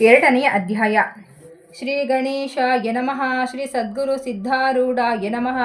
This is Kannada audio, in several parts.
ಎರಡನೆಯ ಅಧ್ಯಾಯ. ಶ್ರೀ ಗಣೇಶ ನಮಃ, ಶ್ರೀ ಸದ್ಗುರು ಸಿದ್ಧಾರೂಢ ನಮಃ.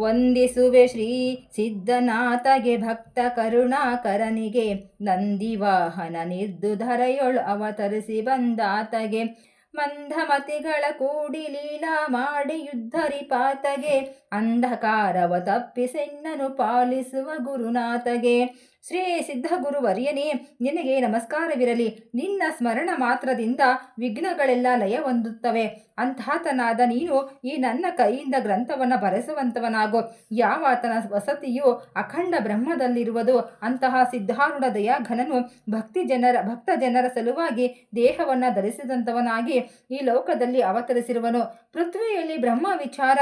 ವಂದಿಸುವೆ ಶ್ರೀ ಸಿದ್ಧನಾಥಗೆ ಭಕ್ತ ಕರುಣಾಕರನಿಗೆ ನಂದಿವಾಹನ ನಿರ್ದುಧರೆಯೊಳು ಅವತರಿಸಿ ಬಂದಾತಗೆ. ಮಂದಮತಿಗಳ ಕೂಡಿ ಲೀಲಾ ಮಾಡಿ ಯುದ್ಧರಿಪಾತಗೆ ಅಂಧಕಾರವ ತಪ್ಪಿಸೆನ್ನನು ಪಾಲಿಸುವ ಗುರುನಾಥಗೆ. ಶ್ರೀ ಸಿದ್ಧಗುರುವರ್ಯನೇ, ನಿನಗೆ ನಮಸ್ಕಾರವಿರಲಿ. ನಿನ್ನ ಸ್ಮರಣ ಮಾತ್ರದಿಂದ ವಿಘ್ನಗಳೆಲ್ಲ ಲಯ ಹೊಂದುತ್ತವೆ. ಅಂತಾತನಾದ ನೀನು ಈ ನನ್ನ ಕೈಯಿಂದ ಗ್ರಂಥವನ್ನು ಬರೆಸುವಂತವನಾಗು. ಯಾವಾತನ ವಸತಿಯು ಅಖಂಡ ಬ್ರಹ್ಮದಲ್ಲಿರುವುದು. ಅಂತಹ ಸಿದ್ಧಾರೂಢ ದಯಾಘನನು ಭಕ್ತಿ ಜನರ, ಭಕ್ತ ಜನರ ಸಲುವಾಗಿ ದೇಹವನ್ನು ಧರಿಸಿದಂಥವನಾಗಿ ಈ ಲೋಕದಲ್ಲಿ ಅವತರಿಸಿರುವನು. ಪೃಥ್ವಿಯಲ್ಲಿ ಬ್ರಹ್ಮ ವಿಚಾರ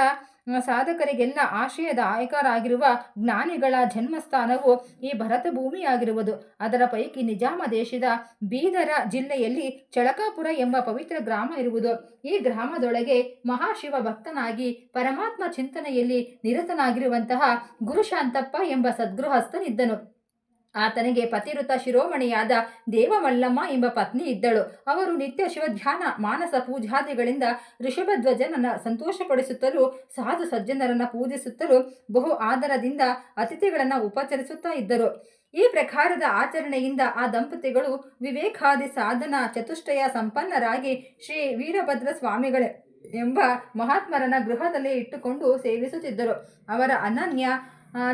ಸಾಧಕರಿಗೆಲ್ಲ ಆಶಯದಾಯಕರಾಗಿರುವ ಜ್ಞಾನಿಗಳ ಜನ್ಮಸ್ಥಾನವು ಈ ಭರತ ಭೂಮಿಯಾಗಿರುವುದು ಅದರ ಪೈಕಿ ನಿಜಾಮ ದೇಶದ ಬೀದರ ಜಿಲ್ಲೆಯಲ್ಲಿ ಚಳಕಾಪುರ ಎಂಬ ಪವಿತ್ರ ಗ್ರಾಮ ಇರುವುದು. ಈ ಗ್ರಾಮದೊಳಗೆ ಮಹಾಶಿವ ಭಕ್ತನಾಗಿ ಪರಮಾತ್ಮ ಚಿಂತನೆಯಲ್ಲಿ ನಿರತನಾಗಿರುವಂತಹ ಗುರುಶಾಂತಪ್ಪ ಎಂಬ ಸದ್ಗೃಹಸ್ಥನಿದ್ದನು. ಆತನಿಗೆ ಪತಿರುತ ಶಿರೋಮಣಿಯಾದ ದೇವಮಲ್ಲಮ್ಮ ಎಂಬ ಪತ್ನಿ ಇದ್ದಳು. ಅವರು ನಿತ್ಯ ಶಿವಧ್ಯಾನ, ಮಾನಸ ಪೂಜಾದಿಗಳಿಂದ ಋಷಭಧ್ವಜನನ್ನ ಸಂತೋಷಪಡಿಸುತ್ತಲೂ, ಸಾಧು ಸಜ್ಜನರನ್ನ ಪೂಜಿಸುತ್ತಲೂ ಬಹು ಆದರದಿಂದ ಅತಿಥಿಗಳನ್ನು ಉಪಚರಿಸುತ್ತಾ ಇದ್ದರು. ಈ ಪ್ರಕಾರದ ಆಚರಣೆಯಿಂದ ಆ ದಂಪತಿಗಳು ವಿವೇಕಾದಿ ಸಾಧನ ಚತುಷ್ಟಯ ಸಂಪನ್ನರಾಗಿ ಶ್ರೀ ವೀರಭದ್ರ ಸ್ವಾಮಿಗಳೇ ಎಂಬ ಮಹಾತ್ಮರನ್ನ ಗೃಹದಲ್ಲಿ ಇಟ್ಟುಕೊಂಡು ಸೇವಿಸುತ್ತಿದ್ದರು. ಅವರ ಅನನ್ಯ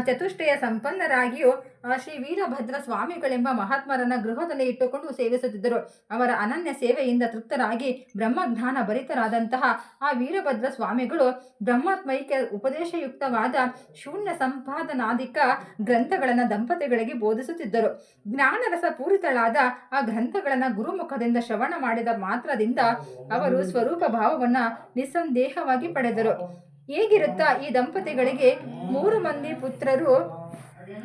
ಚತುಷ್ಟಯ ಸಂಪನ್ನರಾಗಿಯೂ ಶ್ರೀ ವೀರಭದ್ರ ಸ್ವಾಮಿಗಳೆಂಬ ಮಹಾತ್ಮರನ್ನ ಗೃಹದಲ್ಲಿ ಇಟ್ಟುಕೊಂಡು ಸೇವಿಸುತ್ತಿದ್ದರು. ಅವರ ಅನನ್ಯ ಸೇವೆಯಿಂದ ತೃಪ್ತರಾಗಿ ಬ್ರಹ್ಮಜ್ಞಾನ ಭರಿತರಾದಂತಹ ಆ ವೀರಭದ್ರ ಸ್ವಾಮಿಗಳು ಬ್ರಹ್ಮಾತ್ಮೈಕ್ಯ ಉಪದೇಶಯುಕ್ತವಾದ ಶೂನ್ಯ ಸಂಪಾದನಾಧಿಕ ಗ್ರಂಥಗಳನ್ನು ದಂಪತಿಗಳಿಗೆ ಬೋಧಿಸುತ್ತಿದ್ದರು. ಜ್ಞಾನರಸ ಪೂರಿತಳಾದ ಆ ಗ್ರಂಥಗಳನ್ನು ಗುರುಮುಖದಿಂದ ಶ್ರವಣ ಮಾಡಿದ ಮಾತ್ರದಿಂದ ಅವರು ಸ್ವರೂಪ ಭಾವವನ್ನು ನಿಸ್ಸಂದೇಹವಾಗಿ ಪಡೆದರು. ಹೇಗಿರುತ್ತಾ ಈ ದಂಪತಿಗಳಿಗೆ? ಮೂರು ಮಂದಿ ಪುತ್ರರು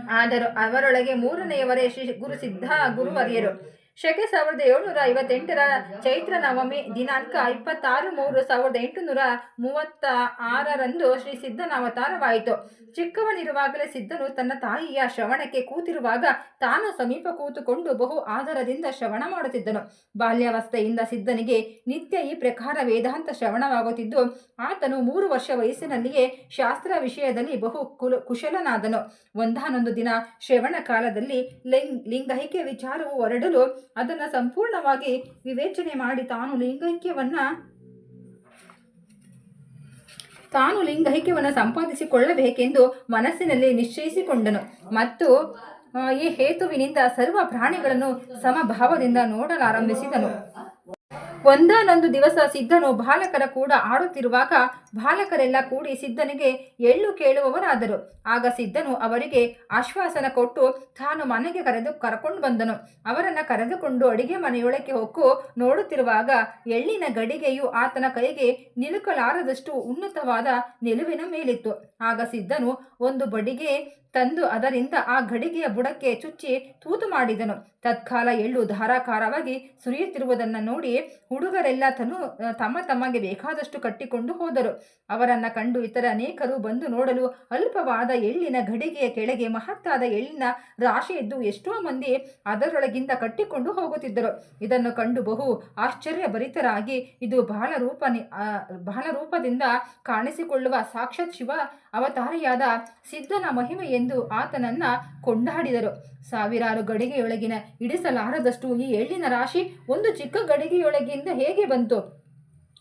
ಆದರು. ಅವರೊಳಗೆ ಮೂರನೆಯವರೇ ಶ್ರೀ ಗುರು ಸಿದ್ಧ ಗುರುವರ್ಯರು. ಶಕೆ ಸಾವಿರದ ಏಳ್ನೂರ ಐವತ್ತೆಂಟರ ಚೈತ್ರ ನವಮಿ ದಿನಾಂಕ ಇಪ್ಪತ್ತಾರು ಮೂರು ಸಾವಿರದ ಎಂಟುನೂರ ಮೂವತ್ತ ಆರರಂದು ಶ್ರೀ ಸಿದ್ಧನ ಅವತಾರವಾಯಿತು. ಚಿಕ್ಕವನಿರುವಾಗಲೇ ಸಿದ್ಧನು ತನ್ನ ತಾಯಿಯ ಶ್ರವಣಕ್ಕೆ ಕೂತಿರುವಾಗ ತಾನು ಸಮೀಪ ಕೂತುಕೊಂಡು ಬಹು ಆಧಾರದಿಂದ ಶ್ರವಣ ಮಾಡುತ್ತಿದ್ದನು. ಬಾಲ್ಯಾವಸ್ಥೆಯಿಂದ ಸಿದ್ಧನಿಗೆ ನಿತ್ಯ ಈ ಪ್ರಕಾರ ವೇದಾಂತ ಶ್ರವಣವಾಗುತ್ತಿದ್ದು ಆತನು ಮೂರು ವರ್ಷ ವಯಸ್ಸಿನಲ್ಲಿಯೇ ಶಾಸ್ತ್ರ ವಿಷಯದಲ್ಲಿ ಬಹು ಕುಲ ಕುಶಲನಾದನು. ಒಂದಾನೊಂದು ದಿನ ಶ್ರವಣ ಕಾಲದಲ್ಲಿ ಲಿಂಗ್ ಲಿಂಗೈಕ್ಯ ವಿಚಾರವು ಹೊರಡಲು ಅದನ್ನು ಸಂಪೂರ್ಣವಾಗಿ ವಿವೇಚನೆ ಮಾಡಿ ತಾನು ಲಿಂಗೈಕ್ಯವನ್ನು ತಾನು ಲಿಂಗೈಕ್ಯವನ್ನು ಸಂಪಾದಿಸಿಕೊಳ್ಳಬೇಕೆಂದು ಮನಸ್ಸಿನಲ್ಲಿ ನಿಶ್ಚಯಿಸಿಕೊಂಡನು. ಮತ್ತು ಈ ಹೇತುವಿನಿಂದ ಸರ್ವ ಪ್ರಾಣಿಗಳನ್ನು ಸಮಭಾವದಿಂದ ನೋಡಲಾರಂಭಿಸಿದನು. ಒಂದಾನೊಂದು ದಿವಸ ಸಿದ್ಧನು ಬಾಲಕರ ಕೂಡ ಆಡುತ್ತಿರುವಾಗ ಬಾಲಕರೆಲ್ಲ ಕೂಡಿ ಸಿದ್ಧನಿಗೆ ಎಳ್ಳು ಕೇಳುವವರಾದರು. ಆಗ ಸಿದ್ಧನು ಅವರಿಗೆ ಆಶ್ವಾಸನ ಕೊಟ್ಟು ತಾನು ಮನೆಗೆ ಕರೆದು ಕರ್ಕೊಂಡು ಬಂದನು. ಅವರನ್ನು ಕರೆದುಕೊಂಡು ಅಡಿಗೆ ಮನೆಯೊಳಕ್ಕೆ ಹೊಕ್ಕು ನೋಡುತ್ತಿರುವಾಗ ಎಳ್ಳಿನ ಗಡಿಗೆಯು ಆತನ ಕೈಗೆ ನಿಲುಕಲಾರದಷ್ಟು ಉನ್ನತವಾದ ನಿಲುವಿನ ಮೇಲಿತ್ತು. ಆಗ ಸಿದ್ಧನು ಒಂದು ಬಡಿಗೆ ತಂದು ಅದರಿಂದ ಆ ಗಡಿಗೆಯ ಬುಡಕ್ಕೆ ಚುಚ್ಚಿ ತೂತು ಮಾಡಿದನು. ತತ್ಕಾಲ ಎಳ್ಳು ಧಾರಾಕಾರವಾಗಿ ಸುರಿಯುತ್ತಿರುವುದನ್ನು ನೋಡಿ ಹುಡುಗರೆಲ್ಲ ತನು, ತಮ್ಮ ತಮಗೆ ಬೇಕಾದಷ್ಟು ಕಟ್ಟಿಕೊಂಡು ಹೋದರು. ಅವರನ್ನು ಕಂಡು ಇತರ ಅನೇಕರು ಬಂದು ನೋಡಲು ಅಲ್ಪವಾದ ಎಳ್ಳಿನ ಗಡಿಗೆಯ ಕೆಳಗೆ ಮಹತ್ತಾದ ಎಳ್ಳಿನ ರಾಶಿ ಇದ್ದು ಎಷ್ಟೋ ಮಂದಿ ಅದರೊಳಗಿಂದ ಕಟ್ಟಿಕೊಂಡು ಹೋಗುತ್ತಿದ್ದರು. ಇದನ್ನು ಕಂಡು ಬಹು ಆಶ್ಚರ್ಯಭರಿತರಾಗಿ ಇದು ಬಹಳ ರೂಪ ಬಹಳ ರೂಪದಿಂದ ಕಾಣಿಸಿಕೊಳ್ಳುವ ಸಾಕ್ಷಾತ್ ಶಿವ ಅವತಾರಿಯಾದ ಸಿದ್ಧನ ಮಹಿಮೆ ಎಂದು ಆತನನ್ನ ಕೊಂಡಾಡಿದರು. ಸಾವಿರಾರು ಗಡಿಗೆಯೊಳಗಿನ ಇಡಿಸಲಾರದಷ್ಟು ಈ ಎಳ್ಳಿನ ರಾಶಿ ಒಂದು ಚಿಕ್ಕ ಗಡಿಗೆಯೊಳಗಿಂದ ಹೇಗೆ ಬಂತು?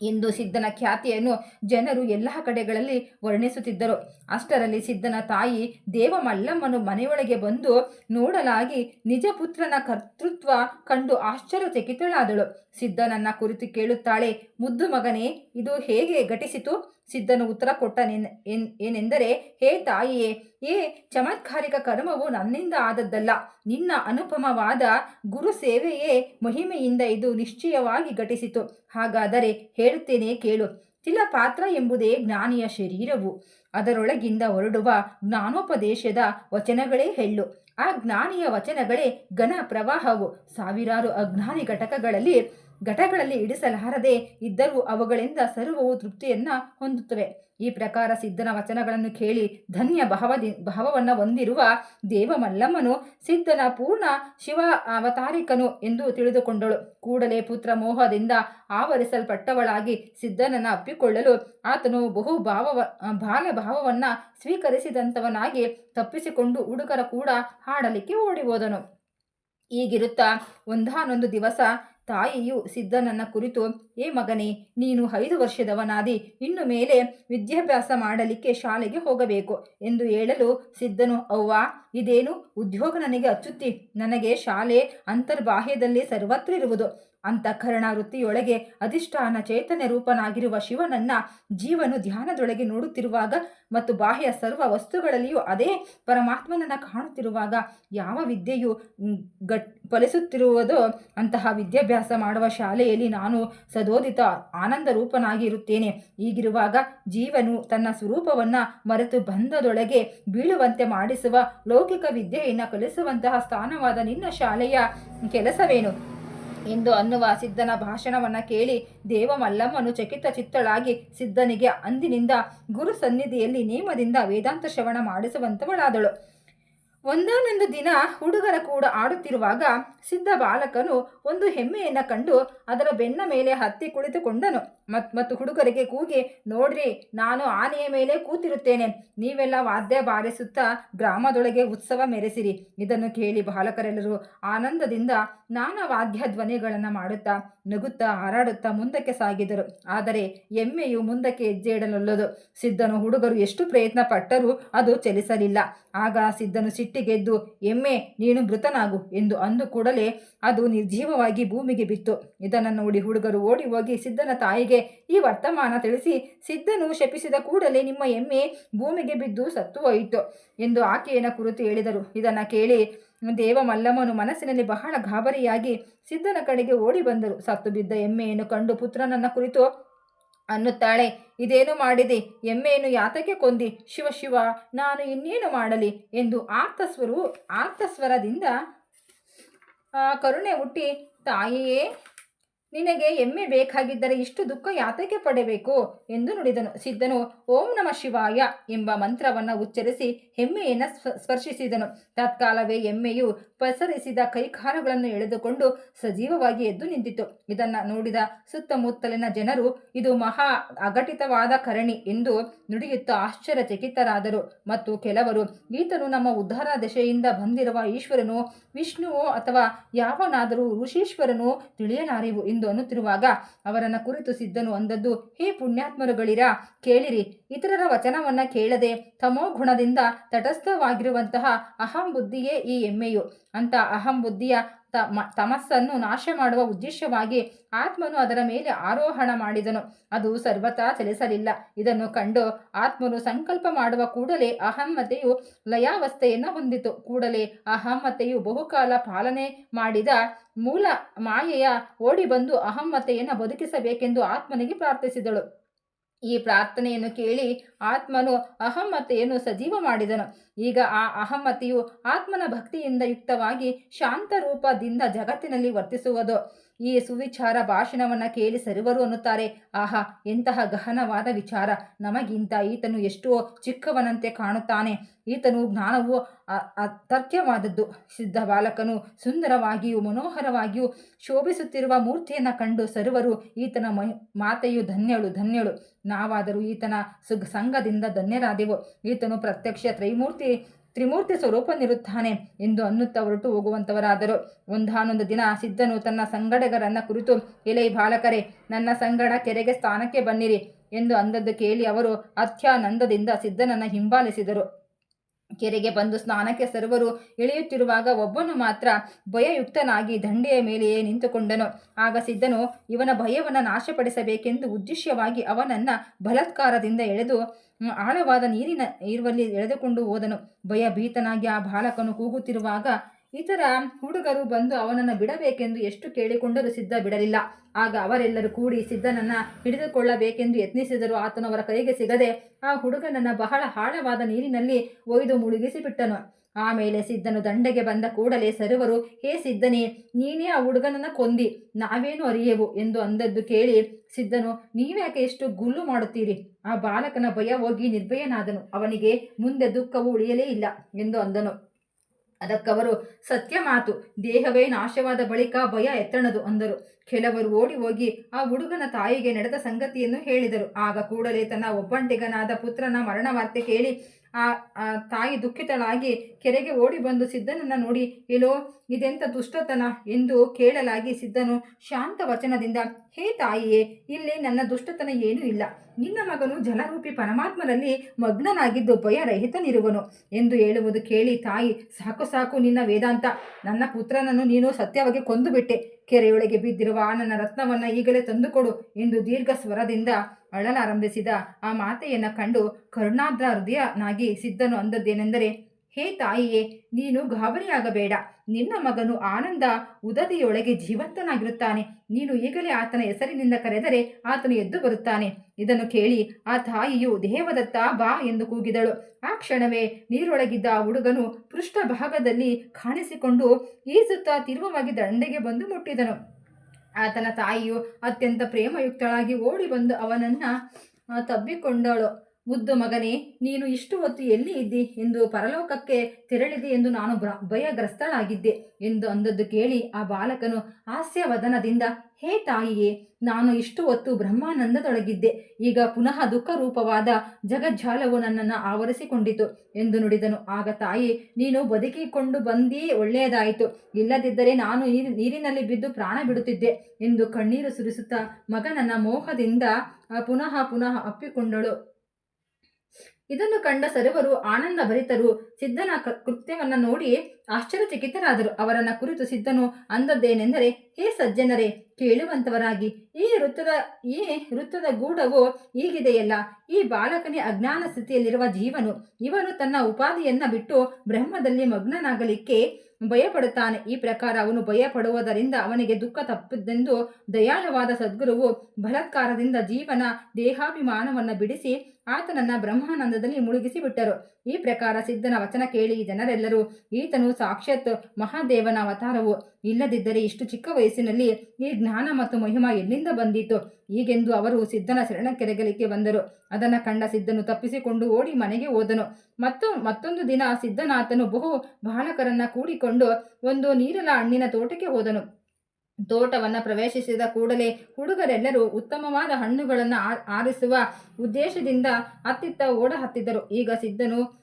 ಎಂದು ಸಿದ್ಧನ ಖ್ಯಾತಿಯನ್ನು ಜನರು ಎಲ್ಲ ಕಡೆಗಳಲ್ಲಿ ವರ್ಣಿಸುತ್ತಿದ್ದರು. ಅಷ್ಟರಲ್ಲಿ ಸಿದ್ಧನ ತಾಯಿ ದೇವಮಲ್ಲಮ್ಮನು ಮನೆಯೊಳಗೆ ಬಂದು ನೋಡಲಾಗಿ ನಿಜ ಪುತ್ರನ ಕರ್ತೃತ್ವ ಕಂಡು ಆಶ್ಚರ್ಯಚಕಿತಳಾದಳು. ಸಿದ್ಧನನ್ನ ಕುರಿತು ಕೇಳುತ್ತಾಳೆ, ಮುದ್ದು ಮಗನೇ, ಇದು ಹೇಗೆ ಘಟಿಸಿತು? ಸಿದ್ಧನು ಉತ್ತರ ಕೊಟ್ಟ ಏನೆಂದರೆ, ಹೇ ತಾಯಿಯೇ ಏ ಚಮತ್ಕಾರಿಕ ಕರ್ಮವು ನನ್ನಿಂದ ಆದದ್ದಲ್ಲ. ನಿನ್ನ ಅನುಪಮವಾದ ಗುರು ಸೇವೆಯೇ ಮಹಿಮೆಯಿಂದ ಇದು ನಿಶ್ಚಯವಾಗಿ ಘಟಿಸಿತು. ಹಾಗಾದರೆ ಹೇಳುತ್ತೇನೆ ಕೇಳು, ತಿಲಪಾತ್ರ ಎಂಬುದೇ ಜ್ಞಾನಿಯ ಶರೀರವು. ಅದರೊಳಗಿಂದ ಹೊರಡುವ ಜ್ಞಾನೋಪದೇಶದ ವಚನಗಳೇ ಹೆಳ್ಳು. ಆ ಜ್ಞಾನಿಯ ವಚನಗಳೇ ಘನ ಪ್ರವಾಹವು ಸಾವಿರಾರು ಅಜ್ಞಾನಿ ಘಟಕಗಳಲ್ಲಿ ಘಟಗಳಲ್ಲಿ ಇಡಿಸಲಾರದೆ ಇದ್ದರೂ ಅವುಗಳಿಂದ ಸರ್ವವು ತೃಪ್ತಿಯನ್ನ ಹೊಂದುತ್ತವೆ. ಈ ಪ್ರಕಾರ ಸಿದ್ಧನ ವಚನಗಳನ್ನು ಕೇಳಿ ಧನ್ಯ ಭಾವದಿ, ಭಾವವನ್ನು ಹೊಂದಿರುವ ದೇವಮಲ್ಲಮ್ಮನು ಸಿದ್ಧನ ಪೂರ್ಣ ಶಿವ ಅವತಾರಿಕನು ಎಂದು ತಿಳಿದುಕೊಂಡಳು. ಕೂಡಲೇ ಪುತ್ರ ಮೋಹದಿಂದ ಆವರಿಸಲ್ಪಟ್ಟವಳಾಗಿ ಸಿದ್ಧನನ್ನು ಅಪ್ಪಿಕೊಳ್ಳಲು ಆತನು ಬಹು ಭಾವವ, ಬಾಲ ಭಾವವನ್ನು ಸ್ವೀಕರಿಸಿದಂಥವನಾಗಿ ತಪ್ಪಿಸಿಕೊಂಡು ಹುಡುಗರ ಕೂಡ ಹಾಡಲಿಕ್ಕೆ ಓಡಿ ಹೋದನು ಈಗಿರುತ್ತಾ ಒಂದಾನೊಂದು ದಿವಸ ತಾಯಿಯು ಸಿದ್ಧನನ್ನ ಕುರಿತು, ಏ ಮಗನೇ, ನೀನು ಐದು ವರ್ಷದವನಾದಿ, ಇನ್ನು ಮೇಲೆ ವಿದ್ಯಾಭ್ಯಾಸ ಮಾಡಲಿಕ್ಕೆ ಶಾಲೆಗೆ ಹೋಗಬೇಕು ಎಂದು ಹೇಳಲು ಸಿದ್ಧನು ಅವ್ವ, ಇದೇನು? ಉದ್ಯೋಗ ನನಗೆ ಅಚ್ಚುತ್ತಿ. ನನಗೆ ಶಾಲೆ ಅಂತರ್ಬಾಹ್ಯದಲ್ಲಿ ಸರ್ವತ್ರ ಇರುವುದು. ಅಂತಃಕರಣ ವೃತ್ತಿಯೊಳಗೆ ಅಧಿಷ್ಠಾನ ಚೈತನ್ಯ ರೂಪನಾಗಿರುವ ಶಿವನನ್ನ ಜೀವನು ಧ್ಯಾನದೊಳಗೆ ನೋಡುತ್ತಿರುವಾಗ ಮತ್ತು ಬಾಹ್ಯ ಸರ್ವ ವಸ್ತುಗಳಲ್ಲಿಯೂ ಅದೇ ಪರಮಾತ್ಮನನ್ನು ಕಾಣುತ್ತಿರುವಾಗ ಯಾವ ವಿದ್ಯೆಯು ಗಟ್, ಫಲಿಸುತ್ತಿರುವುದೋ ಅಂತಹ ವಿದ್ಯಾಭ್ಯಾಸ ಮಾಡುವ ಶಾಲೆಯಲ್ಲಿ ನಾನು ಸದೋದಿತ ಆನಂದ ರೂಪನಾಗಿ ಇರುತ್ತೇನೆ. ಹೀಗಿರುವಾಗ ಜೀವನು ತನ್ನ ಸ್ವರೂಪವನ್ನು ಮರೆತು ಬಂಧದೊಳಗೆ ಬೀಳುವಂತೆ ಮಾಡಿಸುವ ಲೌಕಿಕ ವಿದ್ಯೆಯನ್ನು ಕಲಿಸುವಂತಹ ಸ್ಥಾನವಾದ ನಿನ್ನ ಶಾಲೆಯ ಕೆಲಸವೇನು? ಎಂದು ಅನ್ನುವ ಸಿದ್ಧನ ಭಾಷಣವನ್ನು ಕೇಳಿ ದೇವಮಲ್ಲಮ್ಮನು ಚಕಿತ ಚಿತ್ತಳಾಗಿ ಸಿದ್ಧನಿಗೆ ಅಂದಿನಿಂದ ಗುರು ಸನ್ನಿಧಿಯಲ್ಲಿ ನೇಮದಿಂದ ವೇದಾಂತ ಶ್ರವಣ ಮಾಡಿಸುವಂತವಳಾದಳು. ಒಂದಾನೊಂದು ದಿನ ಹುಡುಗರ ಕೂಡ ಆಡುತ್ತಿರುವಾಗ ಸಿದ್ಧ ಬಾಲಕನು ಒಂದು ಹೆಮ್ಮೆಯನ್ನು ಕಂಡು ಅದರ ಬೆನ್ನ ಮೇಲೆ ಹತ್ತಿ ಕುಳಿತುಕೊಂಡನು. ಮತ್ ಮತ್ತು ಹುಡುಗರಿಗೆ ಕೂಗಿ, ನೋಡ್ರಿ, ನಾನು ಆನೆಯ ಮೇಲೆ ಕೂತಿರುತ್ತೇನೆ. ನೀವೆಲ್ಲ ವಾದ್ಯ ಬಾರಿಸುತ್ತಾ ಗ್ರಾಮದೊಳಗೆ ಉತ್ಸವ ಮೆರೆಸಿರಿ. ಇದನ್ನು ಕೇಳಿ ಬಾಲಕರೆಲ್ಲರೂ ಆನಂದದಿಂದ ನಾನಾ ವಾದ್ಯ ಧ್ವನಿಗಳನ್ನು ಮಾಡುತ್ತಾ, ನಗುತ್ತಾ, ಹಾರಾಡುತ್ತಾ ಮುಂದಕ್ಕೆ ಸಾಗಿದರು. ಆದರೆ ಎಮ್ಮೆಯು ಮುಂದಕ್ಕೆ ಹೆಜ್ಜೆ ಇಡಲೊಲ್ಲದು ಸಿದ್ಧನು ಹುಡುಗರು ಎಷ್ಟು ಪ್ರಯತ್ನ ಪಟ್ಟರೂ ಅದು ಚಲಿಸಲಿಲ್ಲ. ಆಗ ಸಿದ್ಧನು ಸಿಟ್ಟಿಗೆದ್ದು ಎಮ್ಮೆ, ನೀನು ಮೃತನಾಗು ಎಂದು ಅಂದು ಕೂಡಲೇ ಅದು ನಿರ್ಜೀವವಾಗಿ ಭೂಮಿಗೆ ಬಿತ್ತು. ಇದನ್ನು ನೋಡಿ ಹುಡುಗರು ಓಡಿ ಹೋಗಿ ಸಿದ್ಧನ ತಾಯಿಗೆ ಈ ವರ್ತಮಾನ ತಿಳಿಸಿ ಸಿದ್ಧನು ಶಪಿಸಿದ ಕೂಡಲೇ ನಿಮ್ಮ ಎಮ್ಮೆ ಭೂಮಿಗೆ ಬಿದ್ದು ಸತ್ತು ಹೋಯಿತು ಎಂದು ಆಕೆಯನ್ನು ಕುರಿತು ಹೇಳಿದರು. ಇದನ್ನು ಕೇಳಿ ದೇವ ಮಲ್ಲಮ್ಮನು ಮನಸ್ಸಿನಲ್ಲಿ ಬಹಳ ಗಾಬರಿಯಾಗಿ ಸಿದ್ಧನ ಕಡೆಗೆ ಓಡಿ ಬಂದರು. ಸತ್ತು ಬಿದ್ದ ಎಮ್ಮೆಯನ್ನು ಕಂಡು ಪುತ್ರನನ್ನ ಕುರಿತು ಅನ್ನುತ್ತಾಳೆ, ಇದೇನು ಮಾಡಿದೆ? ಎಮ್ಮೆಯನ್ನು ಯಾತಕ್ಕೆ ಕೊಂದಿ? ಶಿವ ಶಿವ, ನಾನು ಇನ್ನೇನು ಮಾಡಲಿ? ಎಂದು ಆರ್ತಸ್ವರು ಆರ್ತಸ್ವರದಿಂದ ಕರುಣೆ ಹುಟ್ಟಿ, ತಾಯಿಯೇ ನಿನಗೆ ಎಮ್ಮೆ ಬೇಕಾಗಿದ್ದರೆ ಇಷ್ಟು ದುಃಖ ಯಾತಕ್ಕೆ ಪಡೆಯಬೇಕು ಎಂದು ನುಡಿದನು. ಸಿದ್ಧನು, ಓಂ ನಮ ಶಿವಾಯ ಎಂಬ ಮಂತ್ರವನ್ನು ಉಚ್ಚರಿಸಿ ಹೆಮ್ಮೆಯನ್ನು ಸ್ಪರ್ಶಿಸಿದನು. ತತ್ಕಾಲವೇ ಎಮ್ಮೆಯು ಪಸರಿಸಿದ ಕೈಕಾಲುಗಳನ್ನು ಎಳೆದುಕೊಂಡು ಸಜೀವವಾಗಿ ಎದ್ದು ನಿಂತಿತು ಇದನ್ನು ನೋಡಿದ ಸುತ್ತಮುತ್ತಲಿನ ಜನರು, ಇದು ಮಹಾ ಅಘಟಿತವಾದ ಕರಣಿ ಎಂದು ನುಡಿಯುತ್ತಾ ಆಶ್ಚರ್ಯಚಕಿತರಾದರು. ಮತ್ತು ಕೆಲವರು, ಈತನು ನಮ್ಮ ಉದ್ಧಾರ ದಶೆಯಿಂದ ಬಂದಿರುವ ಈಶ್ವರನು, ವಿಷ್ಣುವೋ ಅಥವಾ ಯಾವನಾದರೂ ಋಷೀಶ್ವರನು ತಿಳಿಯಲಾರೆವು ಎಂದು ಅನ್ನುತ್ತಿರುವಾಗ ಅವರನ್ನು ಕುರಿತು ಸಿದ್ಧನು ಅಂದದ್ದು, ಹೇ ಪುಣ್ಯಾತ್ಮರುಗಳಿರ, ಕೇಳಿರಿ ಇತರರ ವಚನವನ್ನ ಕೇಳದೆ ತಮೋ ಗುಣದಿಂದ ತಟಸ್ಥವಾಗಿರುವಂತಹ ಅಹಂ ಬುದ್ಧಿಯೇ ಈ ಎಮ್ಮೆಯು ಅಂತ ಅಹಂ ಬುದ್ಧಿಯ ತಮ ತಮಸ್ಸನ್ನು ನಾಶ ಮಾಡುವ ಉದ್ದೇಶವಾಗಿ ಆತ್ಮನು ಅದರ ಮೇಲೆ ಆರೋಹಣ ಮಾಡಿದನು. ಅದು ಸರ್ವತಾ ಚಲಿಸಲಿಲ್ಲ. ಇದನ್ನು ಕಂಡು ಆತ್ಮನು ಸಂಕಲ್ಪ ಮಾಡುವ ಕೂಡಲೇ ಅಹಮ್ಮತೆಯು ಲಯಾವಸ್ಥೆಯನ್ನು ಹೊಂದಿತು. ಕೂಡಲೇ ಅಹಮ್ಮತೆಯು ಬಹುಕಾಲ ಪಾಲನೆ ಮಾಡಿದ ಮೂಲ ಮಾಯೆಯ ಓಡಿ ಬಂದು ಅಹಮ್ಮತೆಯನ್ನು ಬದುಕಿಸಬೇಕೆಂದು ಆತ್ಮನಿಗೆ ಪ್ರಾರ್ಥಿಸಿದಳು. ಈ ಪ್ರಾರ್ಥನೆಯನ್ನು ಕೇಳಿ ಆತ್ಮನು ಅಹಮ್ಮತೆಯನ್ನು ಸಜೀವ ಮಾಡಿದನು. ಈಗ ಆ ಅಹಮ್ಮತಿಯು ಆತ್ಮನ ಭಕ್ತಿಯಿಂದ ಯುಕ್ತವಾಗಿ ಶಾಂತ ರೂಪದಿಂದ ಜಗತ್ತಿನಲ್ಲಿ ವರ್ತಿಸುವುದು. ಈ ಸುವಿಚಾರ ಭಾಷಣವನ್ನು ಕೇಳಿ ಸರ್ವರು ಅನ್ನುತ್ತಾರೆ. ಆಹಾ, ಎಂತಹ ಗಹನವಾದ ವಿಚಾರ. ನಮಗಿಂತ ಈತನು ಎಷ್ಟೋ ಚಿಕ್ಕವನಂತೆ ಕಾಣುತ್ತಾನೆ. ಈತನು ಜ್ಞಾನವು ಅತರ್ಕ್ಯವಾದದ್ದು ಸಿದ್ಧ ಬಾಲಕನು ಸುಂದರವಾಗಿಯೂ ಮನೋಹರವಾಗಿಯೂ ಶೋಭಿಸುತ್ತಿರುವ ಮೂರ್ತಿಯನ್ನು ಕಂಡು ಸರ್ವರು ಈತನ ಮಾತೆಯು ಧನ್ಯಳು ಧನ್ಯಳು. ನಾವಾದರೂ ಈತನ ಸುಗ್ ಸಂಘದಿಂದ ಧನ್ಯರಾದೆವು. ಈತನು ಪ್ರತ್ಯಕ್ಷ ತ್ರೈಮೂರ್ತಿ ತ್ರಿಮೂರ್ತಿ ಸ್ವರೂಪನಿರುತ್ತಾನೆ ಎಂದು ಅನ್ನುತ್ತಾ ಹೊರಟು ಹೋಗುವಂತವರಾದರು. ಒಂದಾನೊಂದು ದಿನ ಸಿದ್ಧನು ತನ್ನ ಸಂಗಡಗರನ್ನ ಕುರಿತು, ಎಲೈ ಬಾಲಕರೇ, ನನ್ನ ಸಂಗಡ ಕೆರೆಗೆ ಸ್ಥಾನಕ್ಕೆ ಬನ್ನಿರಿ ಎಂದು ಅಂದದ್ದು ಕೇಳಿ ಅವರು ಅತ್ಯಾನಂದದಿಂದ ಸಿದ್ಧನನ್ನು ಹಿಂಬಾಲಿಸಿದರು. ಕೆರೆಗೆ ಬಂದು ಸ್ನಾನಕ್ಕೆ ಸರ್ವರು ಇಳಿಯುತ್ತಿರುವಾಗ ಒಬ್ಬನು ಮಾತ್ರ ಭಯಯುಕ್ತನಾಗಿ ದಂಡೆಯ ಮೇಲೆಯೇ ನಿಂತುಕೊಂಡನು. ಆಗ ಸಿದ್ಧನು, ಇವನ ಭಯವನ್ನು ನಾಶಪಡಿಸಬೇಕೆಂದು ಉದ್ದೇಶವಾಗಿ ಅವನನ್ನ ಬಲತ್ಕಾರದಿಂದ ಎಳೆದು ಆಳವಾದ ನೀರಿನ ಇರುವಲ್ಲಿ ಎಳೆದುಕೊಂಡು ಹೋದನು. ಭಯಭೀತನಾಗಿ ಆ ಬಾಲಕನು ಕೂಗುತ್ತಿರುವಾಗ ಇತರ ಹುಡುಗರು ಬಂದು ಅವನನ್ನು ಬಿಡಬೇಕೆಂದು ಎಷ್ಟು ಕೇಳಿಕೊಂಡರೂ ಸಿದ್ಧ ಬಿಡಲಿಲ್ಲ. ಆಗ ಅವರೆಲ್ಲರೂ ಕೂಡಿ ಸಿದ್ಧನನ್ನು ಹಿಡಿದುಕೊಳ್ಳಬೇಕೆಂದು ಯತ್ನಿಸಿದರು. ಆತನವರ ಕೈಗೆ ಸಿಗದೆ ಆ ಹುಡುಗನನ್ನ ಬಹಳ ಆಳವಾದ ನೀರಿನಲ್ಲಿ ಒಯ್ದು ಮುಳುಗಿಸಿ ಬಿಟ್ಟನು ಆಮೇಲೆ ಸಿದ್ಧನು ದಂಡೆಗೆ ಬಂದ ಕೂಡಲೇ ಸರ್ವರು, ಹೇ ಸಿದ್ಧನೇ, ನೀನೇ ಆ ಹುಡುಗನನ್ನ ಕೊಂದಿ, ನಾವೇನು ಅರಿಯೆವು? ಎಂದು ಅಂದದ್ದು ಕೇಳಿ ಸಿದ್ಧನು, ನೀವ್ಯಾಕೆ ಎಷ್ಟು ಗುಲ್ಲು ಮಾಡುತ್ತೀರಿ? ಆ ಬಾಲಕನ ಭಯ ಹೋಗಿ ನಿರ್ಭಯನಾದನು. ಅವನಿಗೆ ಮುಂದೆ ದುಃಖವು ಉಳಿಯಲೇ ಇಲ್ಲ. ಎಂದು ಅಂದನು. ಅದಕ್ಕವರು, ಸತ್ಯ ಮಾತು, ದೇಹವೇ ನಾಶವಾದ ಬಳಿಕ ಭಯ ಎತ್ತಣದು ಅಂದರು. ಕೆಲವರು ಓಡಿ ಹೋಗಿ ಆ ಹುಡುಗನ ತಾಯಿಗೆ ನಡೆದ ಸಂಗತಿಯನ್ನು ಹೇಳಿದರು. ಆಗ ಕೂಡಲೇ ತನ್ನ ಒಬ್ಬಂಟಿಗನಾದ ಪುತ್ರನ ಮರಣ ವಾರ್ತೆ ಕೇಳಿ ಆ ತಾಯಿ ದುಃಖಿತಳಾಗಿ ಕೆರೆಗೆ ಓಡಿ ಬಂದು ಸಿದ್ಧನನ್ನು ನೋಡಿ, ಇಲೋ ಇದೆಂಥ ದುಷ್ಟತನ? ಎಂದು ಕೇಳಲಾಗಿ ಸಿದ್ಧನು ಶಾಂತ ವಚನದಿಂದ, ಹೇ ತಾಯಿಯೇ, ಇಲ್ಲಿ ನನ್ನ ದುಷ್ಟತನ ಏನೂ ಇಲ್ಲ. ನಿನ್ನ ಮಗನು ಜಲರೂಪಿ ಪರಮಾತ್ಮನಲ್ಲಿ ಮಗ್ನನಾಗಿದ್ದು ಭಯರಹಿತನಿರುವನು. ಎಂದು ಹೇಳುವುದು ಕೇಳಿ ತಾಯಿ, ಸಾಕು ಸಾಕು ನಿನ್ನ ವೇದಾಂತ. ನನ್ನ ಪುತ್ರನನ್ನು ನೀನು ಸತ್ಯವಾಗಿ ಕೊಂದು ಬಿಟ್ಟೆ ಕೆರೆಯೊಳಗೆ ಬಿದ್ದಿರುವ ಆನನ ರತ್ನವನ್ನ ಈಗಲೇ ತಂದುಕೊಡು ಎಂದು ದೀರ್ಘ ಸ್ವರದಿಂದ ಅಳಲಾರಂಭಿಸಿದ ಆ ಮಾತೆಯನ್ನು ಕಂಡು ಕರುಣಾದ್ರ ಹೃದಯನಾಗಿ ಸಿದ್ಧನು ಅಂದದ್ದೇನೆಂದರೆ ಹೇ ತಾಯಿಯೇ, ನೀನು ಗಾಬರಿಯಾಗಬೇಡ. ನಿನ್ನ ಮಗನು ಆನಂದ ಉದದಿಯೊಳಗೆ ಜೀವಂತನಾಗಿರುತ್ತಾನೆ. ನೀನು ಈಗಲೇ ಆತನ ಹೆಸರಿನಿಂದ ಕರೆದರೆ ಆತನು ಎದ್ದು ಬರುತ್ತಾನೆ. ಇದನ್ನು ಕೇಳಿ ಆ ತಾಯಿಯು, ದೇವದತ್ತ ಬಾ ಎಂದು ಕೂಗಿದಳು. ಆ ಕ್ಷಣವೇ ನೀರೊಳಗಿದ್ದ ಆ ಹುಡುಗನು ಪೃಷ್ಠಭಾಗದಲ್ಲಿ ಕಾಣಿಸಿಕೊಂಡು ಈಜುತ್ತಾ ತಿರುವವಾಗಿ ದಂಡೆಗೆ ಬಂದು ಮುಟ್ಟಿದನು. ಆತನ ತಾಯಿಯು ಅತ್ಯಂತ ಪ್ರೇಮಯುಕ್ತಳಾಗಿ ಓಡಿ ಬಂದು ಅವನನ್ನ ತಬ್ಬಿಕೊಂಡಳು. ಮುದ್ದು ಮಗನೇ, ನೀನು ಇಷ್ಟು ಹೊತ್ತು ಎಲ್ಲಿ ಇದ್ದಿ ಎಂದು ಪರಲೋಕಕ್ಕೆ ತೆರಳಿದೆ ಎಂದು ನಾನು ಭಯಗ್ರಸ್ತಳಾಗಿದ್ದೆ ಎಂದು ಅಂದದ್ದು ಕೇಳಿ ಆ ಬಾಲಕನು ಹಾಸ್ಯವದನದಿಂದ, ಹೇ ತಾಯಿಯೇ, ನಾನು ಇಷ್ಟು ಹೊತ್ತು ಬ್ರಹ್ಮಾನಂದದೊಳಗಿದ್ದೆ, ಈಗ ಪುನಃ ದುಃಖ ರೂಪವಾದ ಜಗಜ್ಜಾಲವು ನನ್ನನ್ನು ಆವರಿಸಿಕೊಂಡಿತು ಎಂದು ನುಡಿದನು. ಆಗ ತಾಯಿ, ನೀನು ಬದುಕಿಕೊಂಡು ಬಂದೀ ಒಳ್ಳೆಯದಾಯಿತು, ಇಲ್ಲದಿದ್ದರೆ ನಾನು ನೀರಿ- ನೀರಿನಲ್ಲಿ ಬಿದ್ದು ಪ್ರಾಣ ಬಿಡುತ್ತಿದ್ದೆ ಎಂದು ಕಣ್ಣೀರು ಸುರಿಸುತ್ತಾ ಮಗನನ್ನ ಮೋಹದಿಂದ ಪುನಃ ಪುನಃ ಅಪ್ಪಿಕೊಂಡಳು. ಇದನ್ನು ಕಂಡ ಸರ್ವರು ಆನಂದ ಭರಿತರು ಸಿದ್ಧನ ಕೃತ್ಯವನ್ನು ನೋಡಿ ಆಶ್ಚರ್ಯಚಕಿತರಾದರು. ಅವರನ್ನ ಕುರಿತು ಸಿದ್ಧನು ಅಂದದ್ದೇನೆಂದರೆ, ಹೇ ಸಜ್ಜನರೇ, ಕೇಳುವಂತವರಾಗಿ, ಈ ವೃತ್ತದ ಈ ವೃತ್ತದ ಗೂಢವು ಈಗಿದೆಯಲ್ಲ ಈ ಬಾಲಕನೇ ಅಜ್ಞಾನ ಸ್ಥಿತಿಯಲ್ಲಿರುವ ಜೀವನು. ಇವನು ತನ್ನ ಉಪಾಧಿಯನ್ನ ಬಿಟ್ಟು ಬ್ರಹ್ಮದಲ್ಲಿ ಮಗ್ನನಾಗಲಿಕ್ಕೆ ಭಯಪಡುತ್ತಾನೆ. ಈ ಪ್ರಕಾರ ಅವನು ಭಯಪಡುವುದರಿಂದ ಅವನಿಗೆ ದುಃಖ ತಪ್ಪಿದ್ದೆಂದು ದಯಾಳವಾದ ಸದ್ಗುರುವು ಬಲತ್ಕಾರದಿಂದ ಜೀವನ ದೇಹಾಭಿಮಾನವನ್ನು ಬಿಡಿಸಿ ಆತನನ್ನ ಬ್ರಹ್ಮಾನಂದದಲ್ಲಿ ಮುಳುಗಿಸಿ ಬಿಟ್ಟರು ಈ ಪ್ರಕಾರ ಸಿದ್ಧನ ವಚನ ಕೇಳಿ ಜನರೆಲ್ಲರೂ, ಈತನು ಸಾಕ್ಷಾತ್ ಮಹಾದೇವನ ಅವತಾರವು. ಇಲ್ಲದಿದ್ದರೆ ಇಷ್ಟು ಚಿಕ್ಕ ವಯಸ್ಸಿನಲ್ಲಿ ಈ ಜ್ಞಾನ ಮತ್ತು ಮಹಿಮ ಎಲ್ಲಿಂದ ಬಂದಿತು? ಈಗೆಂದು ಅವರು ಸಿದ್ಧನ ಶರಣಕ್ಕೆರಗಲಿಕ್ಕೆ ಬಂದರು. ಅದನ್ನು ಕಂಡ ಸಿದ್ಧನು ತಪ್ಪಿಸಿಕೊಂಡು ಓಡಿ ಮನೆಗೆ ಹೋದನು. ಮತ್ತು ಮತ್ತೊಂದು ದಿನ ಸಿದ್ಧನಾಥನು ಬಹು ಬಾಲಕರನ್ನ ಕೂಡಿಕೊಂಡು ಒಂದು ನೀರಲ ಹಣ್ಣಿನ ತೋಟಕ್ಕೆ ಹೋದನು. ತೋಟವನ್ನು ಪ್ರವೇಶಿಸಿದ ಕೂಡಲೇ ಹುಡುಗರೆಲ್ಲರೂ ಉತ್ತಮವಾದ ಹಣ್ಣುಗಳನ್ನು ಆರಿಸುವ ಉದ್ದೇಶದಿಂದ ಅತ್ತಿತ್ತ ಓಡ ಹತ್ತಿದ್ದರು. ಈಗ ಸಿದ್ಧನು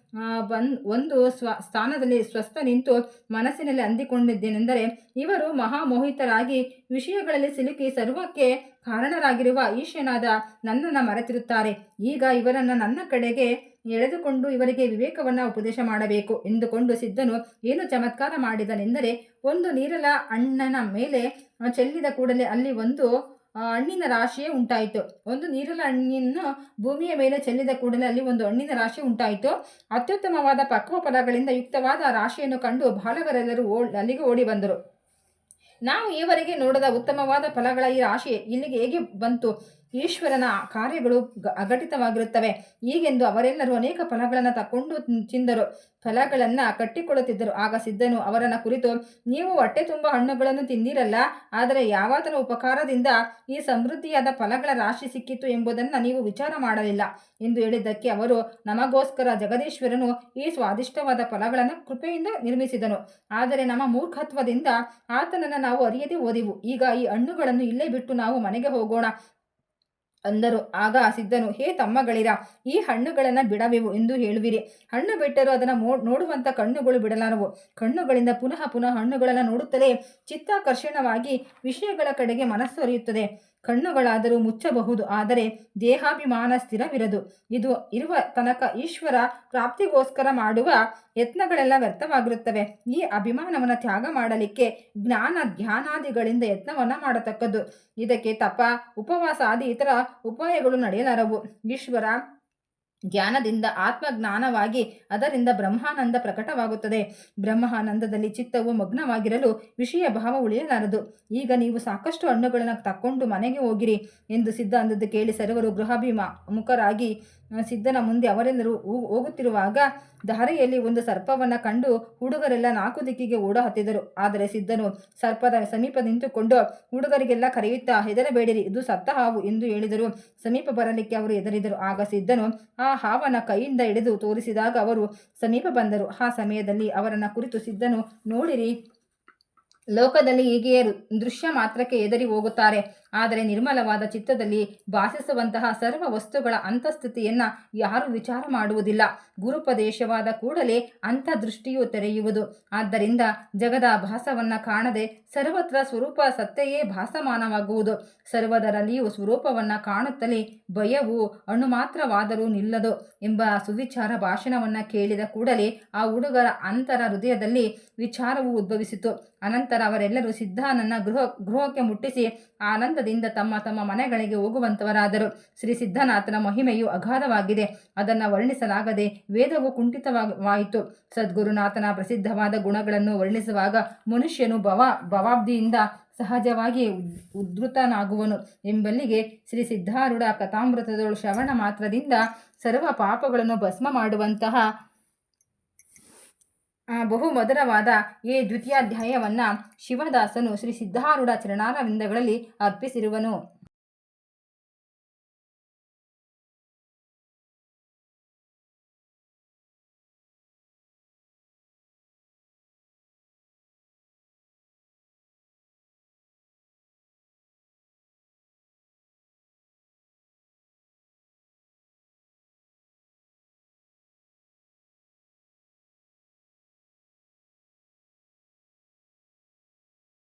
ಬಂದ್, ಒಂದು ಸ್ವ, ಸ್ಥಾನದಲ್ಲಿ ಸ್ವಸ್ಥ ನಿಂತು ಮನಸ್ಸಿನಲ್ಲಿ ಅಂದಿಕೊಂಡಿದ್ದೇನೆಂದರೆ ಇವರು ಮಹಾಮೋಹಿತರಾಗಿ ವಿಷಯಗಳಲ್ಲಿ ಸಿಲುಕಿ ಸರ್ವಕ್ಕೆ ಕಾರಣರಾಗಿರುವ ಈಶ್ಯನಾದ ನನ್ನನ್ನು ಮರೆತಿರುತ್ತಾರೆ. ಈಗ ಇವರನ್ನು ನನ್ನ ಕಡೆಗೆ ಎಳೆದುಕೊಂಡು ಇವರಿಗೆ ವಿವೇಕವನ್ನು ಉಪದೇಶ ಮಾಡಬೇಕು ಎಂದುಕೊಂಡು ಸಿದ್ಧನು ಏನು ಚಮತ್ಕಾರ ಮಾಡಿದನೆಂದರೆ, ಒಂದು ನೀರಲ ಅಣ್ಣನ ಮೇಲೆ ಚೆಲ್ಲಿದ ಕೂಡಲೇ ಅಲ್ಲಿ ಒಂದು ಹಣ್ಣಿನ ರಾಶಿಯೇ ಉಂಟಾಯಿತು. ಒಂದು ನೀರಲ ಹಣ್ಣಿನ ಭೂಮಿಯ ಮೇಲೆ ಚೆಲ್ಲಿದ ಕೂಡಲೇ ಅಲ್ಲಿ ಒಂದು ಹಣ್ಣಿನ ರಾಶಿ ಉಂಟಾಯಿತು. ಅತ್ಯುತ್ತಮವಾದ ಪಕ್ವ ಫಲಗಳಿಂದ ಯುಕ್ತವಾದ ರಾಶಿಯನ್ನು ಕಂಡು ಬಾಲಕರೆಲ್ಲರೂ ಓ, ಅಲ್ಲಿಗೆ ಓಡಿ ಬಂದರು. ನಾವು ಈವರೆಗೆ ನೋಡದ ಉತ್ತಮವಾದ ಫಲಗಳ ಈ ರಾಶಿ ಇಲ್ಲಿಗೆ ಹೇಗೆ ಬಂತು? ಈಶ್ವರನ ಕಾರ್ಯಗಳು ಅಘಟಿತವಾಗಿರುತ್ತವೆ. ಈಗೆಂದು ಅವರೆಲ್ಲರೂ ಅನೇಕ ಫಲಗಳನ್ನು ತಕೊಂಡು ತಿಂದರು. ಫಲಗಳನ್ನು ಕಟ್ಟಿಕೊಳ್ಳುತ್ತಿದ್ದರು ಆಗ ಸಿದ್ಧನು ಅವರನ್ನ ಕುರಿತು, ನೀವು ಹೊಟ್ಟೆ ತುಂಬ ಹಣ್ಣುಗಳನ್ನು ತಿಂದಿರಲ್ಲ, ಆದರೆ ಯಾವಾತನ ಉಪಕಾರದಿಂದ ಈ ಸಮೃದ್ಧಿಯಾದ ಫಲಗಳ ರಾಶಿ ಸಿಕ್ಕಿತು ಎಂಬುದನ್ನು ನೀವು ವಿಚಾರ ಮಾಡಲಿಲ್ಲ ಎಂದು ಹೇಳಿದ್ದಕ್ಕೆ ಅವರು, ನಮಗೋಸ್ಕರ ಜಗದೀಶ್ವರನು ಈ ಸ್ವಾದಿಷ್ಟವಾದ ಫಲಗಳನ್ನು ಕೃಪೆಯಿಂದ ನಿರ್ಮಿಸಿದನು. ಆದರೆ ನಮ್ಮ ಮೂರ್ಖತ್ವದಿಂದ ಆತನನ್ನು ನಾವು ಅರಿಯದೆ ಓದಿವು ಈಗ ಈ ಹಣ್ಣುಗಳನ್ನು ಇಲ್ಲೇ ಬಿಟ್ಟು ನಾವು ಮನೆಗೆ ಹೋಗೋಣ. ಅಂದರು. ಆಗ ಸಿದ್ಧನು, ಹೇ ತಮ್ಮಗಳಿರ, ಈ ಹಣ್ಣುಗಳನ್ನು ಬಿಡವೆವು ಎಂದು ಹೇಳುವಿರಿ. ಹಣ್ಣು ಬಿಟ್ಟರೂ ಅದನ್ನು ಮೋ ನೋಡುವಂಥ ಕಣ್ಣುಗಳು ಬಿಡಲಾರವು. ಕಣ್ಣುಗಳಿಂದ ಪುನಃ ಪುನಃ ಹಣ್ಣುಗಳನ್ನು ನೋಡುತ್ತಲೇ ಚಿತ್ತಾಕರ್ಷಣವಾಗಿ ವಿಷಯಗಳ ಕಡೆಗೆ ಮನಸ್ಸು ಹರಿಯುತ್ತದೆ ಕಣ್ಣುಗಳಾದರೂ ಮುಚ್ಚಬಹುದು, ಆದರೆ ದೇಹಾಭಿಮಾನ ಸ್ಥಿರವಿರದು. ಇದು ಇರುವ ತನಕ ಈಶ್ವರ ಪ್ರಾಪ್ತಿಗೋಸ್ಕರ ಮಾಡುವ ಯತ್ನಗಳೆಲ್ಲ ವ್ಯರ್ಥವಾಗಿರುತ್ತವೆ. ಈ ಅಭಿಮಾನವನ್ನು ತ್ಯಾಗ ಮಾಡಲಿಕ್ಕೆ ಜ್ಞಾನ ಧ್ಯಾನಾದಿಗಳಿಂದ ಯತ್ನವನ್ನು ಮಾಡತಕ್ಕದ್ದು. ಇದಕ್ಕೆ ತಪ, ಉಪವಾಸ ಆದಿ ಇತರ ಉಪಾಯಗಳು ನಡೆಯಲಾರವು. ಈಶ್ವರ ಜ್ಞಾನದಿಂದ ಆತ್ಮಜ್ಞಾನವಾಗಿ ಅದರಿಂದ ಬ್ರಹ್ಮಾನಂದ ಪ್ರಕಟವಾಗುತ್ತದೆ. ಬ್ರಹ್ಮಾನಂದದಲ್ಲಿ ಚಿತ್ತವು ಮಗ್ನವಾಗಿರಲು ವಿಷಯ ಭಾವ ಉಳಿಯಲಾರದು. ಈಗ ನೀವು ಸಾಕಷ್ಟು ಹಣ್ಣುಗಳನ್ನು ತಕ್ಕೊಂಡು ಮನೆಗೆ ಹೋಗಿರಿ ಎಂದು ಸಿದ್ಧ ಅಂದದ್ದು ಕೇಳಿ ಸರ್ವರು ಗೃಹಾಭಿಮ ಮುಖರಾಗಿ ಆ, ಸಿದ್ಧನ ಮುಂದೆ ಅವರೆಲ್ಲರೂ ಹೋಗುತ್ತಿರುವಾಗ ದಾರಿಯಲ್ಲಿ ಒಂದು ಸರ್ಪವನ್ನು ಕಂಡು ಹುಡುಗರೆಲ್ಲ ನಾಲ್ಕು ದಿಕ್ಕಿಗೆ ಓಡ ಹತ್ತಿದರು. ಆದರೆ ಸಿದ್ಧನು ಸರ್ಪದ ಸಮೀಪ ನಿಂತುಕೊಂಡು ಹುಡುಗರಿಗೆಲ್ಲ ಕರೆಯುತ್ತಾ, ಹೆದರಬೇಡಿರಿ, ಇದು ಸತ್ತ ಹಾವು ಎಂದು ಹೇಳಿದರು. ಸಮೀಪ ಬರಲಿಕ್ಕೆ ಅವರು ಹೆದರಿದರು. ಆಗ ಸಿದ್ಧನು ಆ ಹಾವನ ಕೈಯಿಂದ ಹಿಡಿದು ತೋರಿಸಿದಾಗ ಅವರು ಸಮೀಪ ಬಂದರು. ಆ ಸಮಯದಲ್ಲಿ ಅವರನ್ನು ಕುರಿತು ಸಿದ್ಧನು, ನೋಡಿರಿ, ಲೋಕದಲ್ಲಿ ಹೀಗೆಯೇ ದೃಶ್ಯ ಮಾತ್ರಕ್ಕೆ ಹೆದರಿ ಹೋಗುತ್ತಾರೆ. ಆದರೆ ನಿರ್ಮಲವಾದ ಚಿತ್ತದಲ್ಲಿ ಭಾಸಿಸುವಂತಹ ಸರ್ವ ವಸ್ತುಗಳ ಅಂತಸ್ಥಿತಿಯನ್ನು ಯಾರೂ ವಿಚಾರ ಮಾಡುವುದಿಲ್ಲ. ಗುರುಪದೇಶವಾದ ಕೂಡಲೇ ಅಂತದೃಷ್ಟಿಯು ತೆರೆಯುವುದು. ಆದ್ದರಿಂದ ಜಗದ ಭಾಸವನ್ನು ಕಾಣದೆ ಸರ್ವತ್ರ ಸ್ವರೂಪ ಸತ್ತೆಯೇ ಭಾಸಮಾನವಾಗುವುದು. ಸರ್ವದರಲ್ಲಿಯೂ ಸ್ವರೂಪವನ್ನು ಕಾಣುತ್ತಲೇ ಭಯವು ಅಣು ಮಾತ್ರವಾದರೂ ನಿಲ್ಲದು ಎಂಬ ಸುವಿಚಾರ ಭಾಷಣವನ್ನು ಕೇಳಿದ ಕೂಡಲೇ ಆ ಹುಡುಗರ ಅಂತರ ಹೃದಯದಲ್ಲಿ ವಿಚಾರವು ಉದ್ಭವಿಸಿತು. ಅನಂತರ ಅವರೆಲ್ಲರೂ ಸಿದ್ಧಾನನ್ನ ಗೃಹ, ಗೃಹಕ್ಕೆ ಮುಟ್ಟಿಸಿ ಆನಂದದಿಂದ ತಮ್ಮ ತಮ್ಮ ಮನೆಗಳಿಗೆ ಹೋಗುವಂತವರಾದರು. ಶ್ರೀ ಸಿದ್ಧನಾಥನ ಮಹಿಮೆಯು ಅಗಾಧವಾಗಿದೆ. ಅದನ್ನು ವರ್ಣಿಸಲಾಗದೆ ವೇದವು ಕುಂಠಿತವಾಯಿತು. ಸದ್ಗುರುನಾಥನ ಪ್ರಸಿದ್ಧವಾದ ಗುಣಗಳನ್ನು ವರ್ಣಿಸುವಾಗ ಮನುಷ್ಯನು ಭವ, ಭವಾಬ್ದಿಯಿಂದ ಸಹಜವಾಗಿ ಉದ್- ಉದ್ಧತನಾಗುವನು. ಎಂಬಲ್ಲಿಗೆ ಶ್ರೀ ಸಿದ್ಧಾರೂಢ ಕಥಾಮೃತದಳು ಶ್ರವಣ ಮಾತ್ರದಿಂದ ಸರ್ವ ಪಾಪಗಳನ್ನು ಭಸ್ಮ ಮಾಡುವಂತಹ ಬಹು ಮಧುರವಾದ ಈ ದ್ವಿತೀಯಾಧ್ಯಾಯವನ್ನು ಶಿವದಾಸನು ಶ್ರೀ ಸಿದ್ಧಾರೂಢ ಚರಣಾರವಿಂದಗಳಲ್ಲಿ ಅರ್ಪಿಸಿರುವನು.